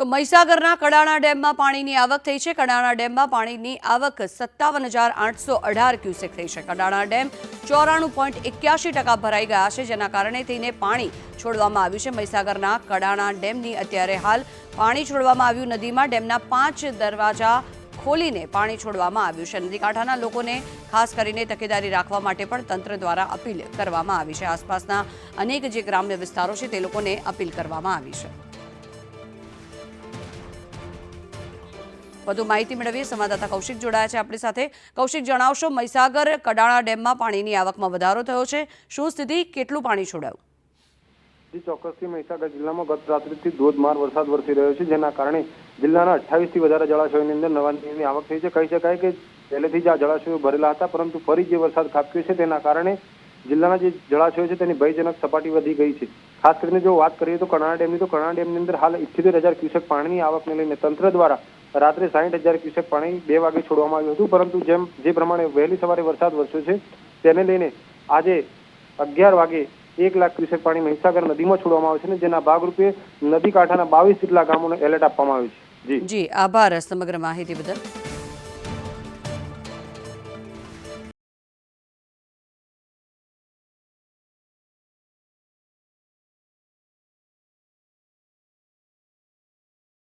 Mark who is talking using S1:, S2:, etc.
S1: તો મહીસાગરના કડાણા ડેમમાં પાણીની આવક થઈ છે. કડાણા ડેમમાં પાણીની આવક સત્તાવન હજાર આઠસો અઢાર ક્યુસેક થઈ છે. કડાણા ડેમ ચોરાણું પોઈન્ટ એક્યાસી ટકા ભરાઈ ગયા છે, જેના કારણે થઈને પાણી છોડવામાં આવ્યું છે. મહીસાગરના કડાણા ડેમની અત્યારે હાલ પાણી છોડવામાં આવ્યું નદીમાં. ડેમના પાંચ દરવાજા ખોલીને પાણી છોડવામાં આવ્યું છે. નદીકાંઠાના લોકોને ખાસ કરીને તકેદારી રાખવા માટે પણ તંત્ર દ્વારા અપીલ કરવામાં આવી છે. આસપાસના અનેક જે ગ્રામ્ય વિસ્તારો છે, તે લોકોને અપીલ કરવામાં આવી છે. વધુ માહિતી મેળવીએ. સંવાદદાતા કૌશિક જોડાયા છે આપણી સાથે. કૌશિક, જણાવશો, મહીસાગર કડાણા ડેમમાં પાણીની આવકમાં વધારો થયો છે. શું સ્થિતિ? કેટલું પાણી છોડાયું?
S2: જી, ચોક્કસથી મહીસાગર જિલ્લામાં ગત રાત્રિથી ધોધમાર વરસાદ વરસી રહ્યો છે, જેના કારણે જિલ્લાના અઠાવીસથી વધારે જળાશયોની અંદર નવા નીરની આવક થઈ છે. કહી શકાય કે પહેલેથી જ આ જળાશયો ભરેલા હતા, પરંતુ ફરી જે વરસાદ ખાબક્યો છે તેના કારણે જિલ્લાના જે જળાશયો છે તેની ભયજનક સપાટી વધી ગઈ છે. ખાસ કરીને જો વાત કરીએ તો કણા ડેમની, તો કર્ણાળ ડેમની અંદર હાલ ઇઠ્યોતેર હજાર ક્યુસેક પાણીની આવકને લઈને તંત્ર દ્વારા રાત્રે સાહીઠ હજાર ક્યુસેક પાણી બે વાગે છોડવામાં આવ્યું હતું. પરંતુ જેમ, જે પ્રમાણે વહેલી સવારે વરસાદ વરસ્યો છે, તેને લઈને આજે અગિયાર વાગે એક લાખ ક્યુસેક પાણી મહીસાગર નદીમાં છોડવામાં આવે છે અને જેના ભાગરૂપે નદી કાંઠાના બાવીસ જેટલા ગામોને એલર્ટ આપવામાં આવ્યું છે. જી.
S1: જી, આભાર સમગ્ર માહિતી બદલ.